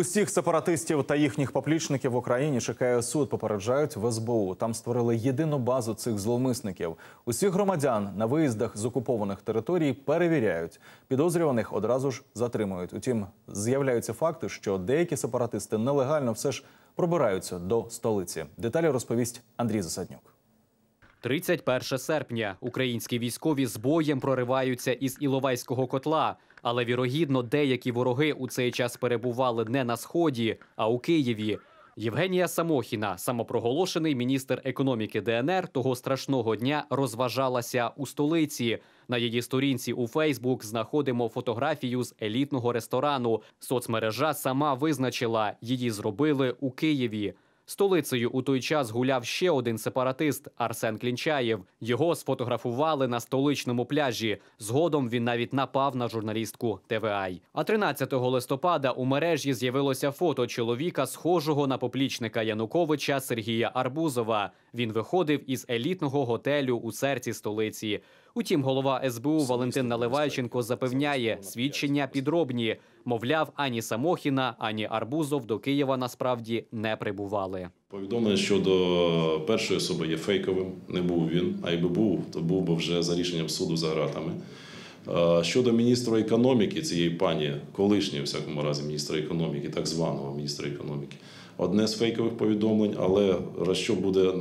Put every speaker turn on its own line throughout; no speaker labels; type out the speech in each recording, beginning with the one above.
Усіх сепаратистів та їхніх поплічників в Україні чекає суд. Попереджають в СБУ. Там створили єдину базу цих зловмисників. Усіх громадян на виїздах з окупованих територій перевіряють. Підозрюваних одразу ж затримують. Утім, з'являються факти, що деякі сепаратисти нелегально все ж пробираються до столиці. Деталі розповість Андрій Засаднюк.
31 серпня українські військові з боєм прориваються із Іловайського котла. Але вірогідно, деякі вороги у цей час перебували не на сході, а у Києві. Євгенія Самохіна, самопроголошений міністр економіки ДНР, того страшного дня розважалася у столиці. На її сторінці у Фейсбук знаходимо фотографію з елітного ресторану. Соцмережа сама визначила, її зробили у Києві. Столицею у той час гуляв ще один сепаратист Арсен Клінчаєв. Його сфотографували на столичному пляжі. Згодом він навіть напав на журналістку ТВАЙ. А 13 листопада у мережі з'явилося фото чоловіка, схожого на поплічника Януковича Сергія Арбузова. Він виходив із елітного готелю у серці столиці. Утім, голова СБУ Валентин Наливайченко запевняє, свідчення підробні. Мовляв, ані Самохіна, ані Арбузов до Києва насправді не прибували.
Повідомлення щодо першої особи є фейковим. Не був він. А якби був, то був би вже за рішенням суду за ґратами. Е, Щодо міністра економіки, цієї пані, колишньої, в всякому разі, міністра економіки, так званого міністра економіки, одне з фейкових повідомлень, але що буде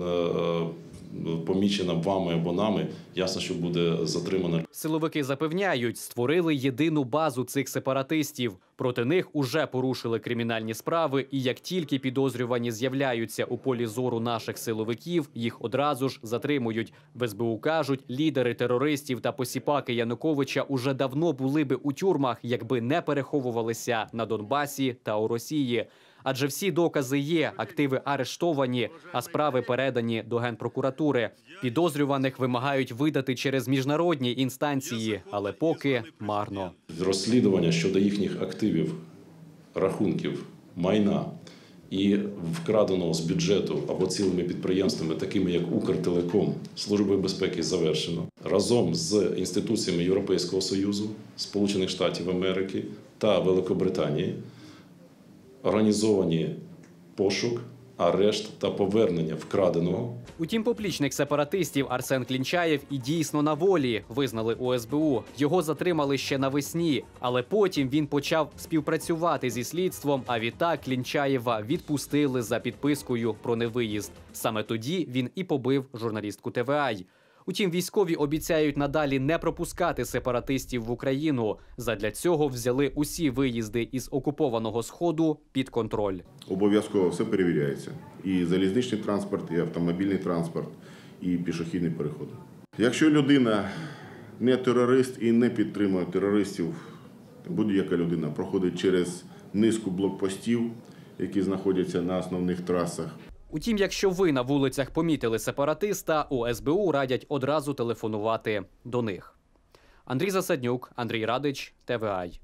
помічено вами або нами, ясно, що буде затримано
Силовики запевняють, створили єдину базу цих сепаратистів. Проти них уже порушили кримінальні справи, і як тільки підозрювані з'являються у полі зору наших силовиків, їх одразу ж затримують. В СБУ кажуть, лідери терористів та посіпаки Януковича уже давно були би у тюрмах, якби не переховувалися на Донбасі та у Росії. Адже всі докази є, активи арештовані, а справи передані до генпрокуратури. Підозрюваних вимагають видати через міжнародні інстанції, але поки марно.
розслідування щодо їхніх активів, рахунків, майна і вкраденого з бюджету або цілими підприємствами, такими як Укртелеком, Службою безпеки завершено разом з інституціями Європейського Союзу, Сполучених Штатів Америки та Великобританії. Організовані пошук, арешт та повернення вкраденого
Утім, поплічник сепаратистів Арсен Клінчаєв і дійсно на волі визнали у СБУ. Його затримали ще навесні, але потім він почав співпрацювати зі слідством. А відтак Клінчаєва відпустили за підпискою про невиїзд. Саме тоді він і побив журналістку ТВАЙ. Утім, військові обіцяють надалі не пропускати сепаратистів в Україну. Задля цього взяли усі виїзди із окупованого сходу під контроль.
Обов'язково все перевіряється. І залізничний транспорт, і автомобільний транспорт, і пішохідні переходи. Якщо людина не терорист і не підтримує терористів, будь-яка людина проходить через низку блокпостів, які знаходяться на основних трасах.
Утім, якщо ви на вулицях помітили сепаратиста, у СБУ радять одразу телефонувати до них. Андрій Засаднюк, Андрій Радич, ТВАЙ.